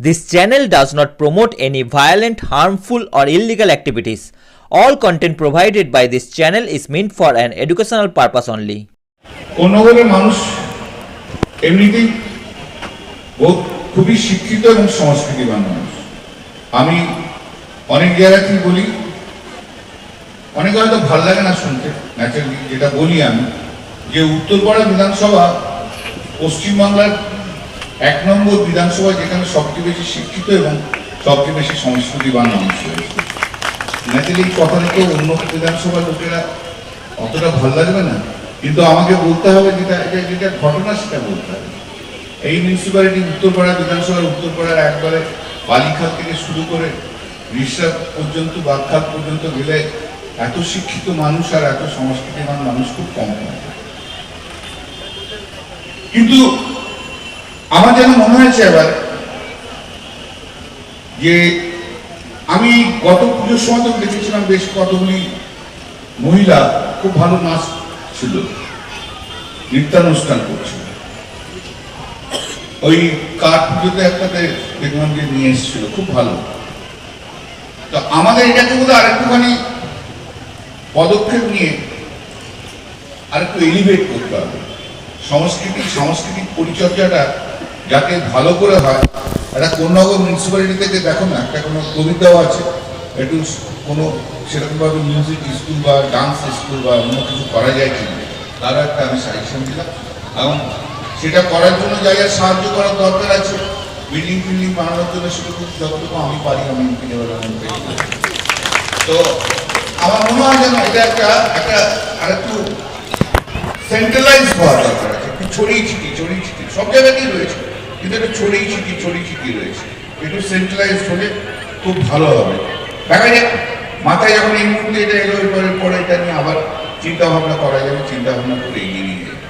This channel does not promote any violent, harmful, or illegal activities. All content provided by this channel is meant for an educational purpose only. কোন্নগরের মানুষ এমনিতেই খুবই শিক্ষিত এবং সংস্কৃতিবান মানুষ আমি অনেক জায়গাতেই বলি অনেক হয়তো ভালো লাগে না শুনতে ন্যাচারালি যেটা বলি আমি যে উত্তরপাড়া বিধানসভা পশ্চিমবাংলার এক নম্বর বিধানসভা যেখানে সবচেয়ে বেশি শিক্ষিত এবং সবচেয়ে বেশি সংস্কৃতিবান মানুষ রয়েছে ন্যাচারালি এই কথাটা তো অন্য বিধানসভার লোকেরা অতটা ভালো লাগবে না। কিন্তু আমাকে বলতে হবে যেটা যেটা ঘটনা সেটা বলতে হবে। এই মিউনিসিপ্যালিটি উত্তরপাড়া বিধানসভার উত্তরপাড়ার একবারে বালিখাল থেকে শুরু করে রিসা পর্যন্ত, বাগখাল পর্যন্ত গেলে এত শিক্ষিত মানুষ আর এত সংস্কৃতিবান মানুষ খুব কম কিন্তু আমার যেন মনে হয়েছে এবার যে আমি গত পুজোর সময় তো দেখেছিলাম বেশ কতগুলি মহিলা খুব ভালো নাচ ছিল, নৃত্যানুষ্ঠান করছিল। ওই কাঠ পুজোতে একটাতে দেখলাম যে নিয়ে এসেছিল, খুব ভালো। তো আমাদের এটাকে বোধ আরেকটুখানি পদক্ষেপ নিয়ে আরেকটু এলিভেট করতে হবে। সংস্কৃতি সাংস্কৃতিক পরিচর্যাটা যাতে ভালো করে হয় একটা কোন্নগর মিউনিসিপ্যালিটি থেকে দেখো না, একটা কোনো কবিতাও আছে, একটু কোনো সেরকমভাবে মিউজিক স্কুল বা ডান্স স্কুল বা অন্য কিছু করা যায় কি তারও একটা আমি সাজেশন দিলাম। এবং সেটা করার জন্য যা যা সাহায্য করার দরকার আছে। বিল্ডিং ফিল্ডিং বানানোর জন্য সেটুকু যতটুকু আমি পারি, আমি তো আমার মনে হয় যেন এটা একটা একটা আর একটু সেন্ট্রালাইজ হওয়া দরকার আছে, একটু ছড়িয়ে ছিটিয়ে ছড়িয়ে ছিটিয়ে, সব জায়গাতেই রয়েছে। কিন্তু একটু ছড়িয়ে ছিটি ছড়িয়ে ছিটি রয়েছে। একটু সেন্ট্রালাইজ হলে খুব ভালো হবে। দেখা যাক, মাথায় যখন এই মুহূর্তে এটা এলো, এরপরে পরে এটা নিয়ে আবার চিন্তা ভাবনা করা যাবে চিন্তা ভাবনা করে এগিয়ে নিয়ে যাবে।